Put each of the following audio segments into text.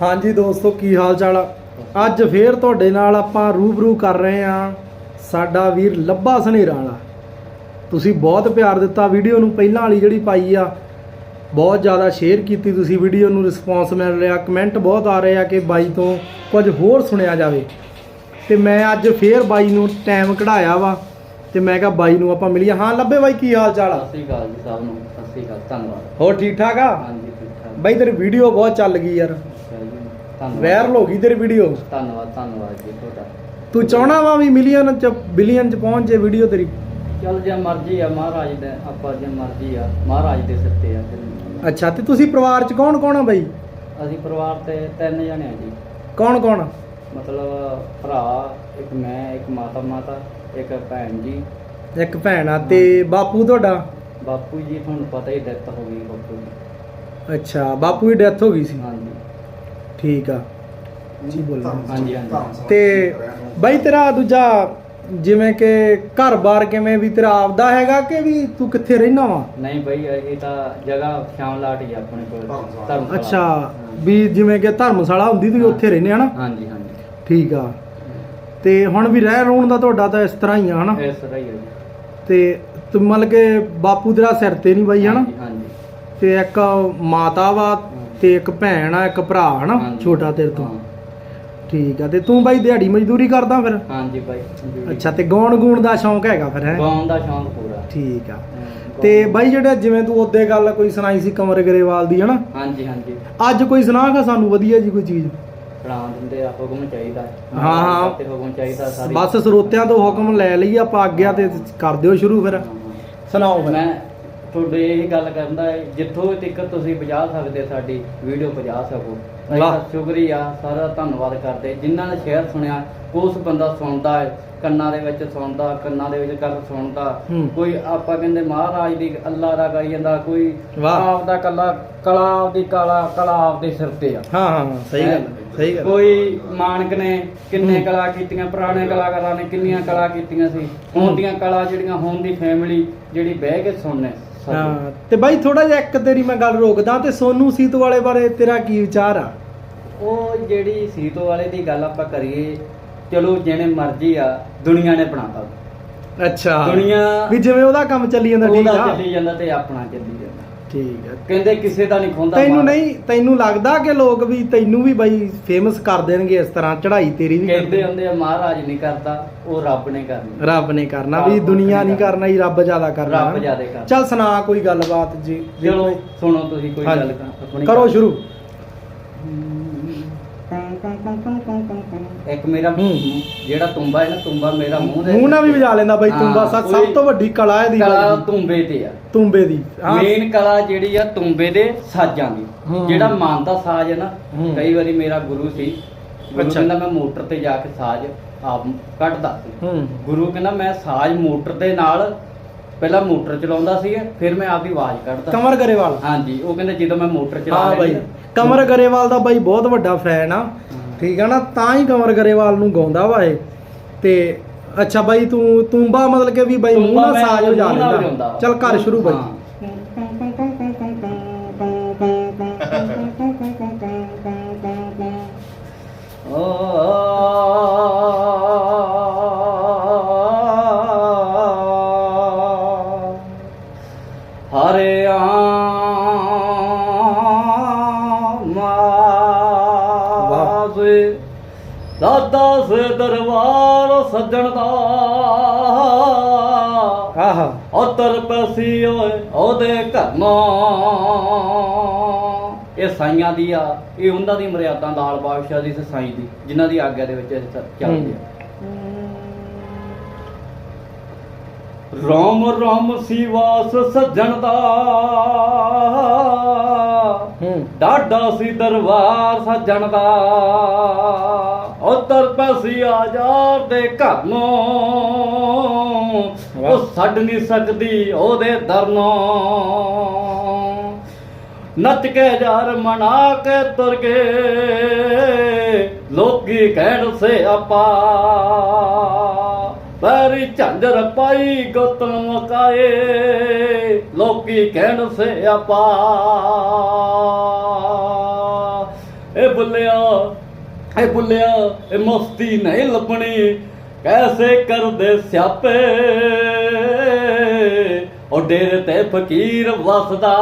ਹਾਂਜੀ ਦੋਸਤੋ ਕੀ ਹਾਲ ਚਾਲ ਆ? ਅੱਜ ਫੇਰ ਤੁਹਾਡੇ ਨਾਲ ਆਪਾਂ ਰੂਬਰੂ ਕਰ ਰਹੇ ਆ ਸਾਡਾ ਵੀਰ ਲੱਭਾ ਸਨੇਰਾ ਵਾਲਾ। ਤੁਸੀਂ ਬਹੁਤ ਪਿਆਰ ਦਿੱਤਾ ਵੀਡੀਓ ਨੂੰ ਪਹਿਲਾਂ ਵਾਲੀ ਜਿਹੜੀ ਪਾਈ ਆ ਬਹੁਤ ਜ਼ਿਆਦਾ ਸ਼ੇਅਰ ਕੀਤੀ ਤੁਸੀਂ ਵੀਡੀਓ ਨੂੰ ਰਿਸਪੌਂਸ ਮਿਲ ਰਿਹਾ ਕਮੈਂਟ ਬਹੁਤ ਆ ਰਹੇ ਆ ਕਿ ਬਾਈ ਤੋਂ ਕੁਝ ਹੋਰ ਸੁਣਿਆ ਜਾਵੇ। ਤੇ ਮੈਂ ਅੱਜ ਫੇਰ ਬਾਈ ਨੂੰ ਟਾਈਮ ਕਢਾਇਆ ਵਾ ਤੇ ਮੈਂ ਕਿਹਾ ਬਾਈ ਨੂੰ ਆਪਾਂ ਮਿਲੀਏ। ਹਾਂ ਲੱਭੇ ਬਾਈ ਕੀ ਹਾਲ ਚਾਲ ਆ? ਸਤਿ ਸ੍ਰੀ ਅਕਾਲ ਜੀ ਸਭ ਨੂੰ ਸਤਿ ਸ੍ਰੀ ਅਕਾਲ ਧੰਨਵਾਦ। ਹੋਰ ਠੀਕ ਠਾਕ ਆ? ਹਾਂਜੀ ਠੀਕ ਠਾਕ ਬਾਈ ਤੇਰੀ ਵੀਡੀਓ ਬਹੁਤ ਚੱਲ ਗਈ ਯਾਰ। ਧੰਨਵਾਦ। ਵਾਇਰਲ ਹੋ ਗਈ ਤੇਰੀ ਵੀਡੀਓ ਧੰਨਵਾਦ ਧੰਨਵਾਦ ਜੀ ਤੁਹਾਡਾ। ਤੂੰ ਚਾਹਣਾ ਵਾ ਵੀ ਮਿਲੀਅਨ ਚ ਬਿਲੀਅਨ ਚ ਪਹੁੰਚ ਜੇ ਵੀਡੀਓ ਤੇਰੀ। ਚਲ ਜੇ ਮਰਜ਼ੀ ਆ ਮਹਾਰਾਜ ਦੇ ਆਪਾਂ ਜੇ ਮਰਜ਼ੀ ਆ ਮਹਾਰਾਜ ਦੇ ਸਿਰ ਤੇ ਆ। ਫਿਰ। ਅੱਛਾ ਤੇ ਤੁਸੀਂ ਪਰਿਵਾਰ ਚ ਕੌਣ ਕੌਣ ਆ ਬਾਈ? ਅਸੀਂ ਪਰਿਵਾਰ ਤੇ ਤਿੰਨ ਜਣੇ ਆ ਜੀ। ਕੌਣ ਕੌਣ? ਮਤਲਬ ਭਰਾ ਇੱਕ ਮੈਂ ਇੱਕ ਮਾਤਾ ਮਾਤਾ ਇੱਕ ਭੈਣ ਜੀ। ਇੱਕ ਭੈਣ ਆ ਤੇ ਬਾਪੂ ਤੁਹਾਡਾ? ਬਾਪੂ ਜੀ ਤੁਹਾਨੂੰ ਪਤਾ ਹੀ ਡੈਥ ਹੋ ਗਈ ਬਾਪੂ ਦੀ। ਅੱਛਾ ਬਾਪੂ ਦੀ ਡੈਥ ਹੋ ਗਈ ਸੀ। ਹਾਂਜੀ। ਠੀਕ ਆ। ਜੀ ਬੋਲੋ। ਹਾਂਜੀ ਹਾਂਜੀ। ਤੇ ਬਾਈ ਤੇਰਾ ਦੂਜਾ ਜਿਵੇਂ ਕਿ ਘਰ-ਬਾਰ ਕਿਵੇਂ ਵੀ ਤੇਰਾ ਆਪਦਾ ਹੈਗਾ ਕਿ ਵੀ ਤੂੰ ਕਿੱਥੇ ਰਹਿਣਾ ਵਾ? ਨਹੀਂ ਬਈ ਇਹ ਤਾਂ ਜਗ੍ਹਾ ਸ਼ਾਮ ਲਾਟ ਹੀ ਆ ਆਪਣੇ ਕੋਲ। ਧਰਮਸ਼ਾਲਾ। ਅੱਛਾ। ਵੀ ਜਿਵੇਂ ਕਿ ਧਰਮਸ਼ਾਲਾ ਹੁੰਦੀ ਤੁਸੀਂ ਉੱਥੇ ਰਹਿੰਦੇ ਹਨਾ ਹਾਂਜੀ ਹਾਂਜੀ। ਠੀਕ ਆ। ਤੇ ਹੁਣ ਵੀ ਰਹਿ ਰੋਣ ਦਾ ਤੁਹਾਡਾ ਤਾਂ ਇਸ ਤਰ੍ਹਾਂ ਹੀ ਆ ਹਨਾ? ਇਸ ਤਰ੍ਹਾਂ ਹੀ ਆ ਜੀ। ਤੇ ਤੂੰ ਮਤਲਬ ਕਿ ਬਾਪੂ ਤੇਰਾ ਸਿਰ ਤੇ ਨਹੀਂ ਬਾਈ ਹਨਾ? ਹਾਂਜੀ, ਹਾਂਜੀ। ਤੇ ਇੱਕ ਮਾਤਾ ਵਾ ਤੇ ਇੱਕ ਭੈਣ ਆ ਇੱਕ ਭਰਾ ਹਨਾ ਹਾਂਜੀ। ਛੋਟਾ ਤੇਰੇ ਤੋਂ। ਠੀਕ ਆ ਤੇ ਤੂੰ ਬਾਈ ਦਿਹਾੜੀ ਮਜ਼ਦੂਰੀ ਕਰਦਾ ਫਿਰ? ਹਾਂਜੀ ਬਾਈ ਅੱਛਾ ਤੇ ਗਾਉਣ ਗੂਣ ਦਾ ਸ਼ੌਂਕ ਹੈਗਾ ਫਿਰ ਹੈ? ਗਾਉਣ ਦਾ ਸ਼ੌਂਕ ਪੂਰਾ। ਠੀਕ ਆ। ਤੇ ਬਾਈ ਜਿਹੜਾ ਜਿਵੇਂ ਤੂੰ ਉਹਦੇ ਗੱਲ ਕੋਈ ਸੁਣਾਈ ਸੀ ਕਮਰ ਗਰੇਵਾਲ ਦੀ ਹਨਾ? ਹਾਂਜੀ ਹਾਂਜੀ। ਅੱਜ ਕੋਈ ਸੁਣਾਗਾ ਸਾਨੂੰ ਵਧੀਆ ਜੀ ਕੋਈ ਚੀਜ਼? ਦਿੰਦੇ ਆ ਹੁਕਮ ਚਾਹੀਦਾ। ਹਾਂ, ਹਾਂ। ਤੇ ਹੁਕਮ ਚਾਹੀਦਾ ਸਾਰੀ। ਬਸ ਸਰੋਤਿਆਂ ਤੋਂ ਹੁਕਮ ਲੈ ਲਈ ਆਪਾਂ ਆਗਿਆ ਤੇ ਕਰ ਦਿਓ ਸ਼ੁਰੂ ਫਿਰ। ਸੁਣਾਓ ਫਿਰ। ਮੈਂ ਤੁਹਾਡੇ ਇਹ ਗੱਲ ਕਰਦਾ ਹੈ ਜਿੱਥੋਂ ਤੱਕ ਤੁਸੀਂ ਪਹੁੰਚਾ ਸਕਦੇ ਸਾਡੀ ਵੀਡੀਓ ਪਹੁੰਚਾ ਸਕੋ ਵਾਹ। ਤਾਂ ਸ਼ੁਕਰੀਆ ਸਾਰਾ ਧੰਨਵਾਦ ਕਰਦੇ ਜਿਨ੍ਹਾਂ ਨੇ ਸ਼ੇਅਰ ਸੁਣਿਆ ਉਸ ਬੰਦਾ ਸੁਣਦਾ ਹੈ ਕੰਨਾਂ ਦੇ ਵਿੱਚ ਸੁਣਦਾ ਕੰਨਾਂ ਦੇ ਵਿੱਚ ਗੱਲ ਸੁਣਦਾ ਹੂੰ। ਕੋਈ ਆਪਾਂ ਕਹਿੰਦੇ ਮਹਾਰਾਜ ਦੀ ਅੱਲਾ ਦਾ ਕਰੀ ਜਾਂਦਾ ਕੋਈ ਵਾਹ। ਆਪ ਦਾ ਕੱਲਾ ਕਲਾ ਆਪਦੀ ਕਲਾ ਕਲਾ ਆਪਦੇ ਸਿਰ ਤੇ ਆ ਹਾਂ ਹਾਂ ਸਹੀ ਗੱਲ ਸਹੀ ਗੱਲ ਕੋਈ ਮਾਨਕ ਨੇ ਕਿੰਨੇ ਹੂੰ। ਕਲਾ ਕੀਤੀਆਂ ਪੁਰਾਣੇ ਕਲਾਕਾਰਾਂ ਨੇ ਕਿੰਨੀਆਂ ਕਲਾ ਕੀਤੀਆਂ ਸੀ ਹੁਣ ਦੀਆਂ ਕਲਾ ਜਿਹੜੀਆਂ ਹੁਣ ਦੀ ਫੈਮਿਲੀ ਜਿਹੜੀ ਬਹਿ ਕੇ ਸੁਣਨੇ। ਹਾਂ ਤੇ ਬਾਈ ਥੋੜਾ ਜਿਹਾ ਇੱਕ ਤੇਰੀ ਮੈਂ ਗੱਲ ਰੋਕਦਾ ਤੇ ਸੋਨੂ ਸੀਤ ਵਾਲੇ ਬਾਰੇ ਤੇਰਾ ਕੀ ਵਿਚਾਰ ਆ? ਉਹ ਜਿਹੜੀ ਸੀਤੋ ਵਾਲੇ ਦੀ ਗੱਲ ਆਪਾਂ ਕਰੀਏ ਚਲੋ ਜਿਹਨੇ ਮਰਜ਼ੀ ਆ ਦੁਨੀਆ ਨੇ ਬਣਾਤਾ। ਅੱਛਾ। ਦੁਨੀਆ ਵੀ ਜਿਵੇਂ ਉਹਦਾ ਕੰਮ ਚੱਲੀ ਜਾਂਦਾ ਠੀਕ ਉਹਦਾ ਆ। ਚੱਲੀ ਜਾਂਦਾ ਤੇ ਆਪਣਾ ਚੱਲੀ ਠੀਕ ਆ। ਕਹਿੰਦੇ ਕਿਸੇ ਦਾ ਨਹੀਂ ਖੁੰਦਾ ਤੈਨੂੰ ਨਹੀਂ ਤੈਨੂੰ ਲੱਗਦਾ ਕਿ ਲੋਕ ਵੀ ਤੈਨੂੰ ਵੀ ਬਾਈ ਫੇਮਸ ਕਰ ਦੇਣਗੇ ਇਸ ਤਰ੍ਹਾਂ ਚੜ੍ਹਾਈ ਤੇਰੀ ਵੀ ਕਹਿੰਦੇ ਹੁੰਦੇ ਆ ਮਹਾਰਾਜ ਨਹੀਂ ਕਰਦਾ ਉਹ ਰੱਬ ਨੇ ਕਰਨੀ ਰੱਬ ਨੇ ਕਰਨਾ ਵੀ ਦੁਨੀਆ ਨਹੀਂ ਕਰਨਾ ਹੀ ਰੱਬ ਜ਼ਿਆਦਾ ਕਰਨਾ ਰੱਬ ਜ਼ਿਆਦਾ ਕਰਨਾ। ਚੱਲ ਸੁਣਾ ਕੋਈ ਗੱਲਬਾਤ ਜੀ। ਜੇ ਚਲੋ ਕੋਈ- ਸੁਣੋ ਤੁਸੀਂ ਕੋਈ ਹਾਂਜੀ। ਗੱਲ ਕਰ- ਆਪਣੀ ਕਰੋ ਸ਼ੁਰੂ। ਇੱਕ ਮੇਰਾ ਹੂੰ। ਜਿਹੜਾ ਤੁੰਬਾ ਹੈ ਨਾ ਤੁੰਬਾ ਮੇਰਾ ਮੂੰਹ ਦੇ ਮੂੰਹ ਨਾਲ ਵੀ ਵਜਾ ਲੈਂਦਾ ਬਾਈ ਹਾਂ, ਤੁੰਬਾ ਸਭ ਤੋਂ ਵੱਡੀ ਕਲਾ ਹੈ ਦੀ ਕਲਾ ਤੁੰਬੇ ਤੇ ਆ। ਤੁੰਬੇ ਦੀ। ਹਾਂ ਮੇਨ ਕਲਾ ਜਿਹੜੀ ਆ ਤੁੰਬੇ ਦੇ ਸਾਜ਼ਾਂ ਦੀ। ਹੂੰ। ਜਿਹੜਾ ਮਨ ਦਾ ਸਾਜ਼ ਹੈ ਨਾ ਹੂੰ। ਕਈ ਵਾਰੀ ਮੇਰਾ ਗੁਰੂ ਸੀ। ਗੁਰੂ ਅੱਛਾ। ਕਹਿੰਦਾ ਮੈਂ ਮੋਟਰ ਤੇ ਜਾ ਕੇ ਸਾਜ਼ ਆਪ ਕੱਢਦਾ ਸੀ। ਹੂੰ। ਗੁਰੂ ਕਹਿੰਦਾ ਮੈਂ ਸਾਜ਼ ਮੋਟਰ ਦੇ ਨਾਲ ਪਹਿਲਾਂ ਮੋਟਰ ਚਲਾਉਂਦਾ ਸੀ ਫਿਰ ਮੈਂ ਆਪਦੀ ਆਵਾਜ਼ ਕੱਢਦਾ ਕਮਰ ਗਰੇਵਾਲ। ਹਾਂਜੀ ਉਹ ਕਹਿੰਦਾ ਜਦੋਂ ਮੈਂ ਮੋਟਰ ਚਲਾ ਹਾਂ ਬਾਈ। ਕਮਰ ਗਰੇਵਾਲ ਦਾ ਬਾਈ ਬਹੁਤ ਵੱਡਾ ਫੈਨ ਆ। ਠੀਕ ਆ ਨਾ ਤਾਂ ਹੀ ਕਮਰ ਗਰੇਵਾਲ ਨੂੰ ਗਾਉਂਦਾ ਵਾ ਇਹ। ਤੇ ਅੱਛਾ ਬਾਈ ਤੂੰ ਤੂੰਬਾ ਮਤਲਬ ਕਿ ਵੀ ਬਾਈ ਮੂੰਹ ਨਾਲ ਸਾਜ਼ ਵਜਾਉਂਦਾ ਵਾ। ਚੱਲ ਕਰ ਸ਼ੁਰੂ ਬਾਈ ਹਰੇ ਆਮਾਜ਼ੇ ਦਾਦਾ ਸੇ ਦਰਬਾਰ ਸੱਜਣ ਦਾ। ਆਹਾ। ਉਤਰ ਪਸੀ ਓਏ ਉਹਦੇ ਘਰੋਂ ਇਹ ਸਾਈਆਂ ਦੀ ਆ ਇਹ ਉਹਨਾਂ ਦੀ ਮਰਿਆਦਾ ਲਾਲ ਬਾਦਸ਼ਾਹ ਦੀ ਤੇ ਸਾਈਂ ਦੀ ਜਿਨ੍ਹਾਂ ਦੀ ਆਗਿਆ ਦੇ ਵਿੱਚ ਚ- ਚੱਲਦੇ ਆ। ਰਾਮ ਰਾਮ ਸਿਵਾਸ ਸੱਜਣ ਦਾ। ਡਾਡਾ ਸੀ ਦਰਬਾਰ ਸੱਜਣ ਦਾ। ਪਸੀ ਆਜ਼ਾਦ ਦੇ ਘਰ ਨੂੰ। ਉਹ ਛੱਡ ਨਹੀਂ ਸਕਦੀ ਉਹਦੇ ਦਰ ਨੂੰ ਨੱਚ ਕੇ ਯਾਰ ਮਨਾ ਕੇ ਤੁਰ ਗਏ। ਲੋਕੀ ਕਹਿਣ ਸੇ ਆਪਾ। ਬੈਰੀ ਝੰਜਰ ਪਾਈ ਗੋਤਨ ਮਕਾਏ। ਲੋਕੀ ਕਹਿਣ ਸੇ ਆਪਾ। ਏ ਬੁੱਲਿਆ ਏ ਬੁੱਲਿਆ, ਇਹ ਮਸਤੀ ਨਹੀਂ ਲੱਭਣੀ। ਕੈਸੇ ਕਰਦੇ ਸਿਆਪੇ? ਉਹ ਡੇਰੇ ਤੇ ਫਕੀਰ ਵਸਦਾ।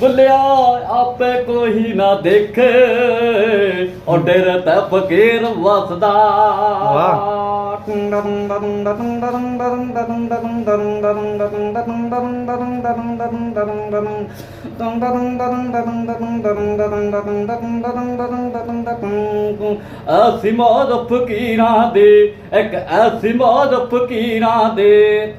ਬੁੱਲਿਆ, ਆਪੇ ਕੋਈ ਨਾ ਦੇਖੇ। ਉਹ ਡੇਰੇ ਤੇ ਫਕੀਰ ਵਸਦਾ। ਐਸੀ ਮੌਤ ਫਕੀਰਾਂ ਦੇ, ਇੱਕ ਐਸੀ ਮੌਤ ਫਕੀਰਾਂ ਦੇ।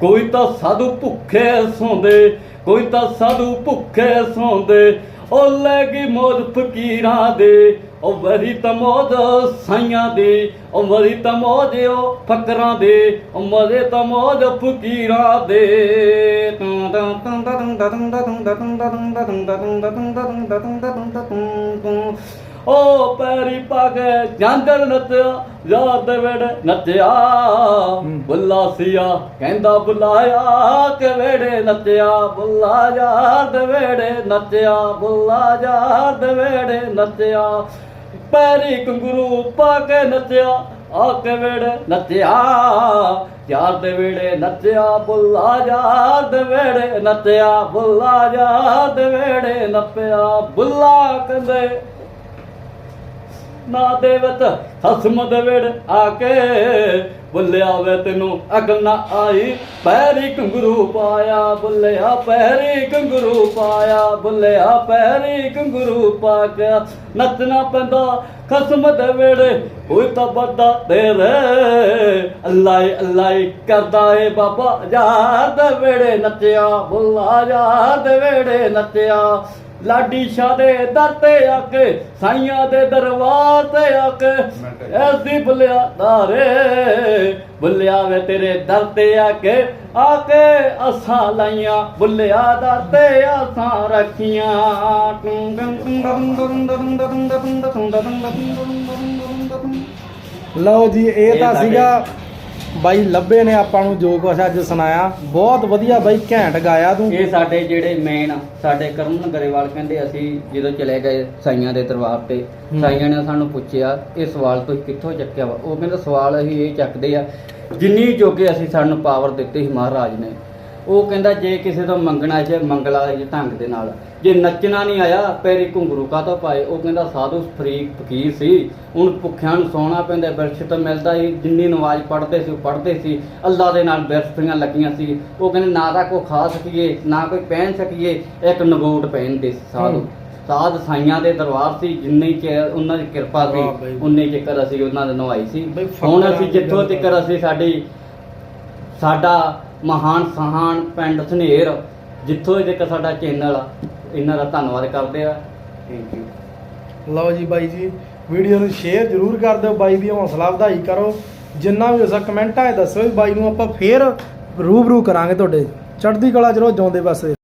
ਕੋਈ ਤਾਂ ਸਾਧੂ ਭੁੱਖੇ ਸੌਂਦੇ, ਕੋਈ ਤਾਂ ਸਾਧੂ ਭੁੱਖੇ ਸੌਂਦੇ ਉਹ ਲੈ ਗਈ ਮੌਜ ਫਕੀਰਾਂ ਦੇ, ਉਹ ਵਰੀ ਤਾਂ ਮੌਜ ਸਾਈਆਂ ਦੇ, ਉਹ ਵਰੀ ਤਾਂ ਮੌਜ ਉਹ ਫਕਰਾਂ ਦੇ, ਉਹ ਮਜ਼ੇ ਤਾਂ ਮੌਜ ਫਕੀਰਾਂ ਦੇ। ਉਹ ਪੈਰੀ ਪਾ ਕੇ ਜਾਂਦਰ ਨੱਚਿਆ ਯਾਰ ਦੇ ਵੇੜੇ ਨੱਚਿਆ ਬੁੱਲਾ ਸੀਆ ਕਹਿੰਦਾ ਬੁਲਾਇਆ ਕਿ ਵੇੜੇ ਨੱਚਿਆ ਬੁੱਲਾ ਯਾਰ ਦੇ ਵੇੜੇ ਨੱਚਿਆ ਬੁੱਲਾ ਯਾਰ ਦੇ ਵੇੜੇ ਨੱਚਿਆ ਪੈਰੀ ਕੰਗਰੂ ਪਾ ਕੇ ਨੱਚਿਆ ਆ ਕੇ ਵੇੜੇ ਨੱਚਿਆ ਯਾਰ ਦੇ ਵੇੜੇ ਨੱਚਿਆ ਬੁੱਲਾ ਯਾਰ ਦੇ ਵੇੜੇ ਨੱਚਿਆ ਬੁੱਲਾ ਯਾਰ ਦੇ ਵੇੜੇ ਨੱਪਿਆ ਬੁੱਲਾ ਕਹਿੰਦੇ ਨਾ ਦੇਵਤ, ਹਸਮ ਵੇੜ ਆ ਕੇ ਬੁੱਲਿਆ ਵੇ ਤੈਨੂੰ ਅਗਲ ਨਾ ਆਈ। ਪੈਰੀ ਕੰਗਰੂ ਪਾਇਆ, ਬੁੱਲਿਆ, ਪੈਰੀ ਕੰਗਰੂ ਪਾਇਆ, ਬੁੱਲਿਆ, ਪੈਰੀ ਕੰਗਰੂ ਪਾ ਕੇ ਨੱਚਣਾ ਪੈਂਦਾ ਖਸਮ ਦੇ ਵੇੜੇ ਕੋਈ ਤਾਂ ਬੱਦਾ ਤੇਰੇ ਅੱਲਾ ਈ ਅੱਲਾ ਕਰਦਾ ਏ ਬਾਬਾ ਯਾਰ ਦੇ ਵੇੜੇ ਨੱਚਿਆ, ਬੁੱਲਾ ਯਾਰ ਦੇ ਵੇੜੇ ਨੱਚਿਆ। ਲਾਡੀ ਸ਼ਾਹ ਦੇ ਦਰ ਤੇ ਆ ਕੇ ਸਾਈਆਂ ਦੇ ਦਰਬਾਰ ਤੇ ਆ ਕੇ ਐਸੀ ਬੁੱਲਿਆ ਦਾਰੇ ਬੁੱਲਿਆ ਵੇ ਤੇਰੇ ਦਰ ਤੇ ਆ ਕੇ ਆ ਕੇ ਅਸਾਂ ਲਾਈਆਂ ਬੁੱਲਿਆ ਦਰ ਤੇ ਅਸਾਂ ਰੱਖੀਆਂ। ਲਓ ਜੀ ਇਹ ਤਾਂ ਸੀਗਾ ਬਾਈ ਲੱਭੇ ਨੇ ਆਪਾਂ ਨੂੰ ਜੋ ਕੁਛ ਅੱਜ ਸੁਣਾਇਆ। ਬਹੁਤ ਵਧੀਆ ਬਾਈ ਘੈਂਟ ਗਾਇਆ ਤੂੰ। ਇਹ ਸਾਡੇ ਜਿਹੜੇ ਮੇਨ ਸਾਡੇ ਕਰਮਨ ਗਰੇਵਾਲ ਕਹਿੰਦੇ ਅਸੀਂ ਜਦੋਂ ਚਲੇ ਗਏ ਸਾਈਆਂ ਦੇ ਦਰਬਾਰ ਤੇ। ਸਾਈਆਂ ਨੇ ਸਾਨੂੰ ਪੁੱਛਿਆ ਇਹ ਸਵਾਲ ਤੁਸੀਂ ਕਿੱਥੋਂ ਚੱਕਿਆ ਵਾ? ਉਹ ਕਹਿੰਦਾ ਸਵਾਲ ਅਸੀਂ ਇਹ ਚੱਕਦੇ ਆ ਜਿੰਨੀ ਜੋਗੇ ਅਸੀਂ ਸਾਨੂੰ ਪਾਵਰ ਦਿੱਤੀ ਸੀ ਮਹਾਰਾਜ ਨੇ। ਉਹ ਕਹਿੰਦਾ ਜੇ ਕਿਸੇ ਤੋਂ ਮੰਗਣਾ ਜੇ ਮੰਗਲਾ ਜੇ ਢੰਗ ਦੇ ਨਾਲ। ਜੇ ਨੱਚਣਾ ਨਹੀਂ ਆਇਆ ਪੈਰੀ ਘੁੰਗਰੂ ਕਾਹਤੋਂ ਪਾਏ? ਉਹ ਕਹਿੰਦਾ ਸਾਧੂ ਫਰੀਕ ਫਕੀਰ ਸੀ। ਹੁਣ ਭੁੱਖਿਆਂ ਨੂੰ ਸੌਣਾ ਪੈਂਦਾ ਬਿਰਛ ਤਾਂ ਮਿਲਦਾ ਸੀ ਜਿੰਨੀ ਨਮਾਜ਼ ਪੜ੍ਹਦੇ ਸੀ ਪੜ੍ਹਦੇ ਸੀ। ਅੱਲਾ ਦੇ ਨਾਲ ਬਿਰਛੀਆਂ ਲੱਗੀਆਂ ਸੀ। ਉਹ ਕਹਿੰਦੇ ਨਾ ਤਾਂ ਕੋਈ ਖਾ ਸਕੀਏ ਨਾ ਕੋਈ ਪਹਿਨ ਸਕੀਏ। ਇੱਕ ਨਗੋਟ ਪਹਿਨਦੇ ਸੀ ਸਾਧੂ। ਹੂੰ। ਸਾਧ ਸਾਈਆਂ ਦੇ ਦਰਬਾਰ ਸੀ। ਜਿੰਨੀ ਚ ਉਹਨਾਂ ਦੀ ਕਿਰਪਾ ਸੀ। ਉਨੀ ਚਿਕਰ ਅਸੀਂ ਉਹਨਾਂ ਦੇ ਨਵਾਈ ਸੀ। ਹੁਣ ਅਸੀਂ ਜਿੱਥੋਂ ਤੱਕ ਅਸੀਂ ਸਾਡੀ ਸਾਡਾ ਮਹਾਨ ਸਹਾਨ ਪਿੰਡ ਸਨੇਰ, ਜਿੱਥੋਂ ਇੱਕ ਸਾਡਾ ਚੈਨਲ ਆ। ਇਹਨਾਂ ਦਾ ਧੰਨਵਾਦ ਕਰਦੇ ਆ। ਥੈਂਕ ਯੂ ਲਓ ਜੀ ਬਾਈ ਜੀ, ਵੀਡੀਓ ਨੂੰ ਸ਼ੇਅਰ ਜ਼ਰੂਰ ਕਰ ਦਿਓ, ਬਾਈ ਦੀ ਹੌਸਲਾ ਵਧਾਈ ਕਰੋ। ਜਿੰਨਾ ਵੀ ਹੋ ਕਮੈਂਟਾਂ 'ਚ ਦੱਸੋ ਵੀ ਬਾਈ ਨੂੰ ਆਪਾਂ ਫੇਰ ਰੂਬਰੂ ਕਰਾਂਗੇ ਤੁਹਾਡੇ। ਚੜ੍ਹਦੀ ਕਲਾ ਚ ਰਹੋ, ਜਿਉਂਦੇ ਬਸੇ